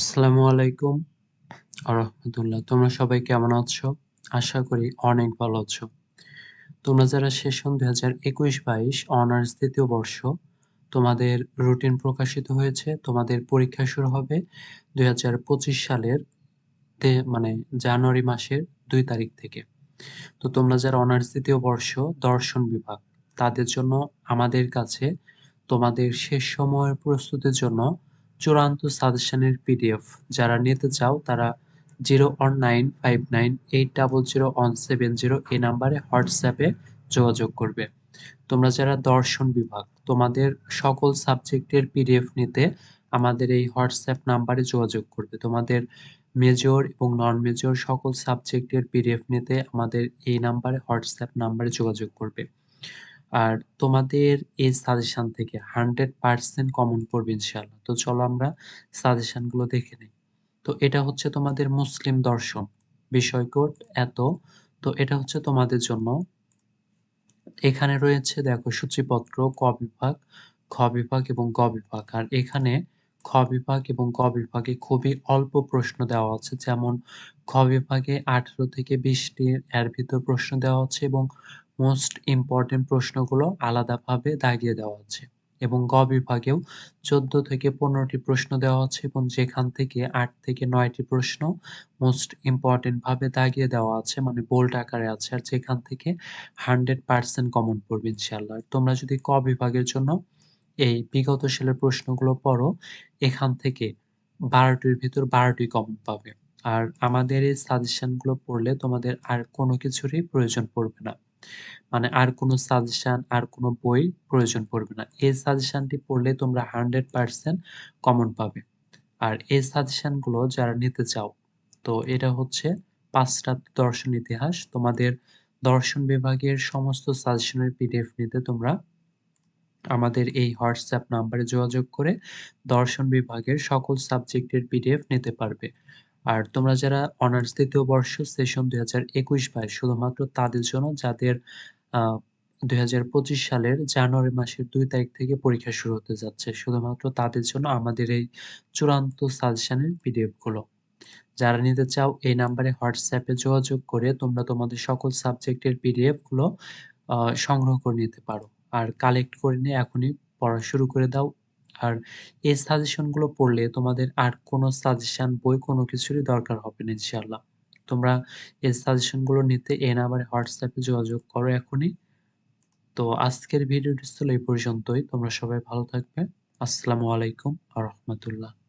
আসসালামু আলাইকুম। আরহামতুল্লাহ তোমরা সবাই কেমন আছো? আশা করি অনেক ভালো আছো। তোমরা যারা সেশন দুই হাজার একুশ বাইশ অনার্স দ্বিতীয় বর্ষ, তোমাদের রুটিন প্রকাশিত হয়েছে, তোমাদের পরীক্ষা শুরু হবে দুই হাজার পঁচিশ সালের মানে জানুয়ারি মাসের দুই তারিখ থেকে। তো তোমরা যারা অনার্স দ্বিতীয় বর্ষ, দর্শন বিভাগ, তাদের জন্য আমাদের কাছে তোমাদের শেষ সময়ের প্রস্তুতির জন্য চূড়ান্ত সাজেশনের পিডিএফ। যারা নিতে চাও, তারা zero one nine five nine eight double zero one seven zero এই নাম্বারে হোয়াটসঅ্যাপে যোগাযোগ করবে। তোমরা যারা দর্শন বিভাগ, তোমাদের সকল সাবজেক্টের পিডিএফ নিতে আমাদের এই হোয়াটসঅ্যাপ নাম্বারে যোগাযোগ করবে। তোমাদের মেজর এবং নন মেজর সকল সাবজেক্টের পিডিএফ নিতে আমাদের এই নাম্বারে হোয়াটসঅ্যাপ নাম্বারে যোগাযোগ করবে। আর তোমাদের এই সাজেশন থেকে হান্ড্রেড পার্সেন্ট কমন পড়বে ইনশাল্লাহ তো চলো আমরা সাজেশনগুলো দেখে নিই। তো এটা হচ্ছে তোমাদের মুসলিম দর্শন। বিষয় কোড এত। তো এটা হচ্ছে তোমাদের জন্য। এখানে রয়েছে দেখো সূচিপত্র, ক বিভাগ, খ বিভাগ এবং গ বিভাগ। আর এখানে খ বিভাগ এবং ক বিভাগে খুবই অল্প প্রশ্ন দেওয়া আছে। যেমন, খ বিভাগে আঠেরো থেকে বিশটি এর ভিতর প্রশ্ন দেওয়া আছে এবং মোস্ট ইম্পর্টেন্ট প্রশ্নগুলো আলাদাভাবে দাগিয়ে দেওয়া আছে এবং গ বিভাগেও চোদ্দ থেকে পনেরোটি প্রশ্ন দেওয়া আছে এবং যেখান থেকে আট থেকে নয়টি প্রশ্ন মোস্ট ইম্পর্টেন্ট ভাবে দাগিয়ে দেওয়া আছে মানে বোল্ড আকারে আছে আর যেখান থেকে হান্ড্রেড পার্সেন্ট কমন পড়বে ইনশাল্লাহ তোমরা যদি ক বিভাগের জন্য এই বিগত সালের প্রশ্নগুলো পড়ো, এখান থেকে বারোটির ভিতর বারোটি কমন পাবে। আর আমাদের এই সাজেশনগুলো পড়লে তোমাদের আর কোনো কিছুরই প্রয়োজন পড়বে না। মানে আর কোনো সাজেশন আর কোনো বই প্রয়োজন পড়বে না। এই সাজেশনটি পড়লে তোমরা হান্ড্রেড পারসেন্ট কমন পাবে। আর এই সাজেশনগুলো যারা নিতে চাও, তো এটা হচ্ছে পাঁচটা দর্শন ইতিহাস। তোমাদের দর্শন বিভাগের সমস্ত সাজেশনের পিডিএফ নিতে তোমরা আমাদের এই হোয়াটসঅ্যাপ নাম্বারে যোগাযোগ করে দর্শন বিভাগের সকল সাবজেক্টের পিডিএফ নিতে পারবে। আর তোমরা যারা অনার্স দ্বিতীয় বর্ষ সেশন দুই হাজার একুশ বাইশ শুধুমাত্র তাদের জন্য যাদের দুই হাজার পঁচিশ সালের জানুয়ারি মাসের দুই তারিখ থেকে পরীক্ষা শুরু হতে যাচ্ছে, শুধুমাত্র তাদের জন্য আমাদের এই চূড়ান্ত সাজেশনের পিডিএফগুলো যারা নিতে চাও, এই নাম্বারে হোয়াটসঅ্যাপে যোগাযোগ করে তোমরা তোমাদের সকল সাবজেক্টের পিডিএফগুলো সংগ্রহ করে নিতে পারো। আর কালেক্ট করে নিয়ে এখনই পড়া শুরু করে দাও। আর এই সাজেশনগুলো পড়লে তোমাদের আর কোনো সাজেশন বই কোনো কিছুরই দরকার হবে না, ইনশাআল্লাহ। তোমরা এই সাজেশনগুলো নিতে এ নাম্বারে হোয়াটসঅ্যাপে যোগাযোগ করো এখনই। তো আজকের ভিডিওটি ছিল এই পর্যন্তই। তোমরা সবাই ভালো থাকবে। আসসালামু আলাইকুম আ রহমতুল্লাহ।